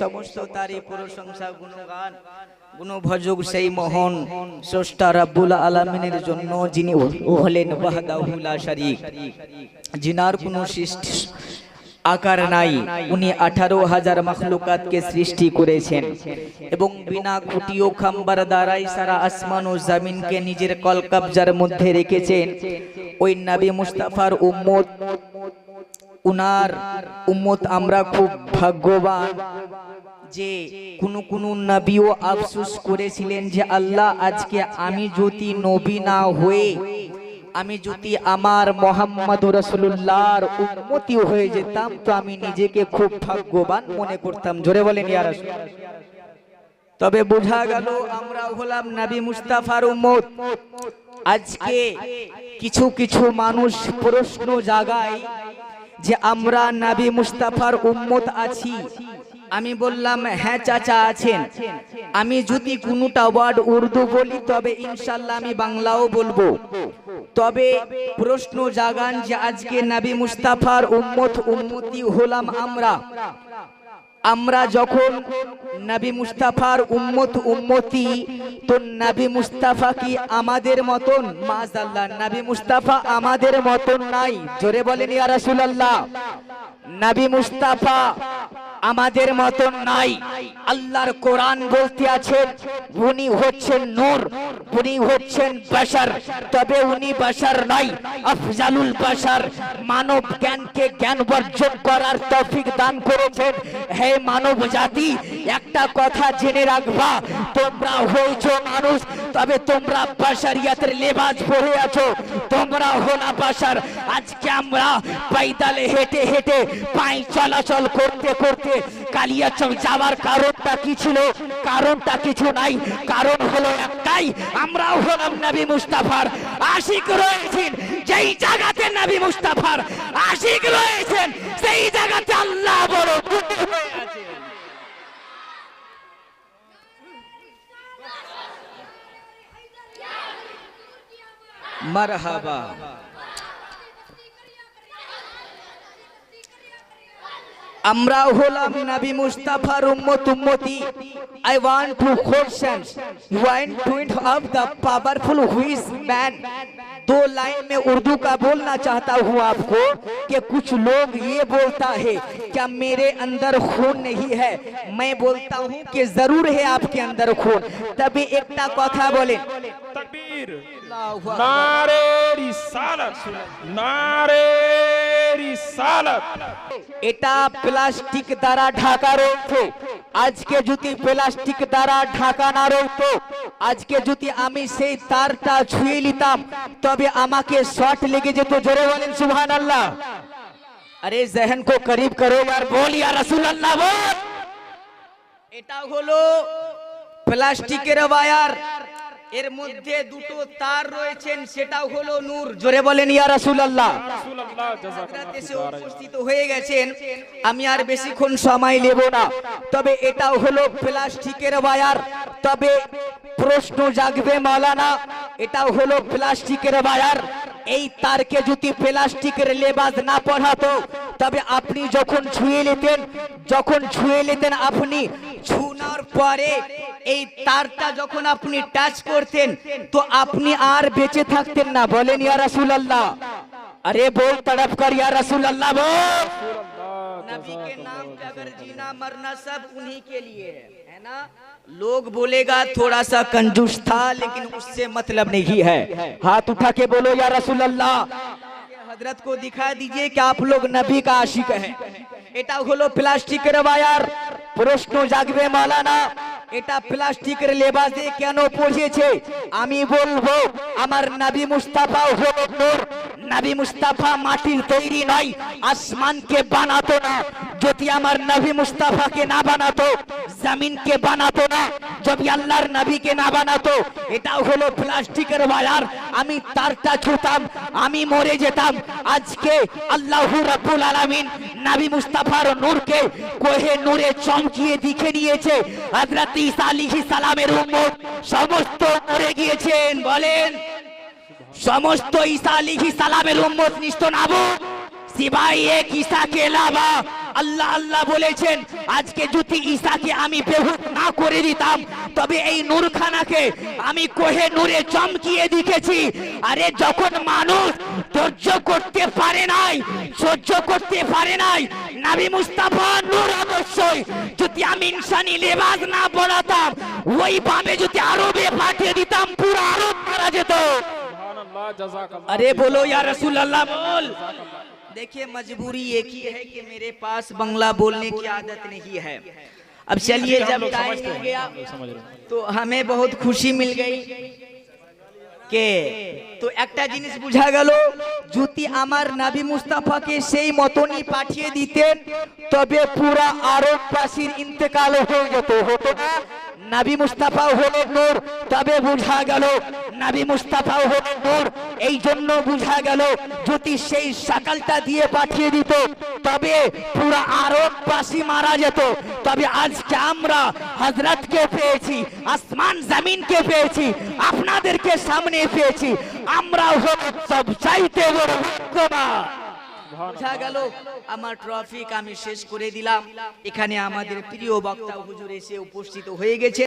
সমস্ত তারই প্রশংসা গুণগান গুণভজক সেই মহান স্রষ্টা রাব্বুল আলামিনের জন্য যিনি হলেন ওয়াহদাহুলা শারিক জিনার কোনো সৃষ্টি আকার নাই উনি আঠারো হাজার মখলুকাতকে সৃষ্টি করেছেন। এবং বিনা খুঁটি ও খাম্বার দ্বারাই সারা আসমান ও জামিনকে নিজের কলকাবজার মধ্যে রেখেছেন। ওই নবী মুস্তাফার উম্মত উনার উম্মত আমরা খুব ভাগ্যবান যে কোন কোন নবীও আফসোস করেছিলেন যে আল্লাহ আজকে আমি যদি নবী না হয়ে, আমি যদি আমার মোহাম্মদ রসুল্লাহর উন্মতি হয়ে যেতাম, তো আমি নিজেকে খুব ভাগ্যবান মনে করতাম জোরে বলেন, ইয়া রাসূল। তবে বোঝা গেল আমরা হলাম নবী মুস্তাফার উম্মত আজকে কিছু কিছু মানুষ প্রশ্ন জাগায় যে আমরা নাবি মুস্তাফার উম্মত আছি। আমি বললাম হ্যাঁ চাচা আছেন। আমি যদি কোনোটা ওয়ার্ড উর্দু বলি, তবে ইনশাল্লাহ আমি বাংলাও বলব। তবে প্রশ্ন জাগান যে আজকে নবী মুস্তাফার উম্মত, উম্মতি হলাম আমরা। আমরা যখন নবী মুস্তাফার উম্মত, উম্মতি তো নবী মুস্তাফা কি আমাদের মতন? মাজাল্লাহ নবী মুস্তাফা আমাদের মতন নাই। জোরে বলেন ইয়া রাসূলুল্লাহ। নবী মুস্তাফা আমাদের মতন নাই। আল্লাহর কোরআন বলতে আছেন উনি হচ্ছেন নূর। উনি হচ্ছেন বাশার, তবে উনি বাশার নয়, আফজালুল বাশার। মানব জ্ঞানকে জ্ঞান বর্জন করার তৌফিক দান করেছেন। হে মানব জাতি, একটা কথা জেনে রাখবা, তোমরা হয়েছো মানুষ, তবে তোমরা বাশারিয়াতের লেবাজ পরে আছো। তোমরা হোলা বাশার, আজকে আমরা পাইদালে হেঁটে হেঁটে পায়ে চলাচল করতে করতে কালিয়াচক যাওয়ার কারণটা কি ছিল? কারণটা কিছু নাই, কারণ হলো একটাই আমরাও হলাম নবী মুস্তাফার। আশিক রয়েছেন, যেই জায়গাতে নবী মুস্তাফার। আশিক রয়েছেন, সেই জায়গাতে আল্লাহ বড়। মারহাবা। আমরা হলাম নবী মুস্তাফার উম্মত উম্মতি I want to question one twenty of the powerful who is man दो लाइन में उर्दू का बोलना चाहता हूँ आपको कि कुछ लोग ये बोलता है क्या मेरे अंदर खून नहीं है मैं बोलता हूँ कि जरूर है आपके अंदर खून तभी एकटा কথা বলেন তকবীর নারে রিসালাত এটা প্লাস্টিক দ্বারা ঢাকা রৌপ্য আজকে যদি প্লাস্টিক দ্বারা ঢাকা না রৌপ্য আজকে যদি আমি সেই তারটা ছুঁয়ে নিতাম তবে আমাকে শর্ট লেগে যেত। জোরে বলেন সুহান আল্লাহ আরে জহন কো করিব করো আর বল ইয়া রাসূল আল্লাহ এটা হলো প্লাস্টিকের ওয়ার এর মধ্যে দুটো তার রয়েছেন সেটাও হলো নূর। জোরে বলেন ইয়া রাসূলুল্লাহ। এসে উপস্থিত হয়ে গেছেন। আমি আর বেশিক্ষণ সময় নেব না। তবে এটাও হলো প্লাস্টিকের ওয়্যার। তবে প্রশ্ন জাগবে মাওলানা এটাও হলো প্লাস্টিকের ওয়্যার। এই তারকে যদি প্লাস্টিকের লেবাস না পড়াতো তবে আপনি যখন ছুঁয়ে নিতেন যখন ছুঁয়ে নিতেন আপনি ছুনার পরে এই তারটা যখন আপনি টাচ করতেন তো আপনি আর বেঁচে থাকতেন না বলেন ইয়া রাসূলুল্লাহ अरे बोल तड़प कर या रसूल अल्लाह बोल नबी के नाम पे अगर जीना मरना सब उन्हीं के लिए है है ना लोग बोलेगा थोड़ा सा कंजूस था लेकिन उससे मतलब नहीं है हाथ उठा के बोलो या रसूल अल्लाह हजरत को दिखा दीजिए कि आप लोग नबी का आशिक है এটা হলো প্লাস্টিকের ওয়্যার প্রশ্ন জাগবে মালানা এটা প্লাস্টিকের লেবাসে কেন পড়িয়েছে? আমি বলব, আমার নবী মুস্তাফা হলো নবী মুস্তাফা মাটির তৈরি নয়, আসমানকে বানাতো না। যদি আমার নবী মুস্তাফাকে না বানাতো, জমিনকে বানাতো না, যদি আল্লাহর নবীকে না বানাতো এটা হলো প্লাস্টিকের ওয়্যার আমি তারটা ছুতাম, আমি মরে যেতাম। আজকে আল্লাহ রাব্বুল আলামিন নবী মুস্তাফার নূরকে কোহে নূরে চমকিয়ে দিখে নিয়েছে হযরত ঈসা আলাইহিস সালামের উম্মত সমস্ত মরে গিয়েছেন বলেন সমস্ত ঈসা আলাইহিস সালামের উম্মত নিষ্ঠ নাবুদ सिवाय एक ईसा के अलावा আল্লাহ আল্লাহ বলেছেন আজকে যদি ঈশাকে আমি বেহুদ না করে দিতাম তবে এই নূরখানাকে আমি কোহে নূরে চমকিয়ে দিকেছি আরে যখন মানুষ ধৈর্য করতে পারে নাই সহ্য করতে পারে নাই নাবি মুস্তাফা নূর অবশ্যই যদি আমি ইনসানি লেবাজ না বলাতাম ওই বামে যদি আরবে পাঠিয়ে দিতাম পুরো আরব মারা যেত। আরে বলো ইয়া রাসূলুল্লাহ বল। देखिए मजबूरी एक ही है कि मेरे पास बंगला बोलने की आदत नहीं है अब चलिए हम जब लोग टाइम समझते मिल हैं, गया हम लोग समझ रहे हैं। তো हमें बहुत খুশি মিল গই কে তো একটা জিনিস বুঝা গেল যদি আমার নাবি মুস্তাফাকে সেই মতনই পাঠিয়ে দিতেন তবে পুরা আরববাসীর ইন্তেকাল হয়ে যেত হতো না নাবি মুস্তাফা হলো নূর তবে বুঝা গেল নাবি মুস্তাফা হলো নূর। এই জন্য বুঝা গেল, যদি সেই সকালটা দিয়ে পাঠিয়ে দিত, তবে পুরা আরববাসী মারা যেত। তবে আজকে আমরা হজরতকে পেয়েছি, আসমান জমিনকে পেয়েছি, আপনাদেরকে সামনে পেয়েছি। আমরা হল সব চাইতে বড় বোঝা গেল, আমার ট্রফিক আমি শেষ করে দিলাম। এখানে আমাদের প্রিয় বক্তা হুজুর এসে উপস্থিত হয়ে গেছে।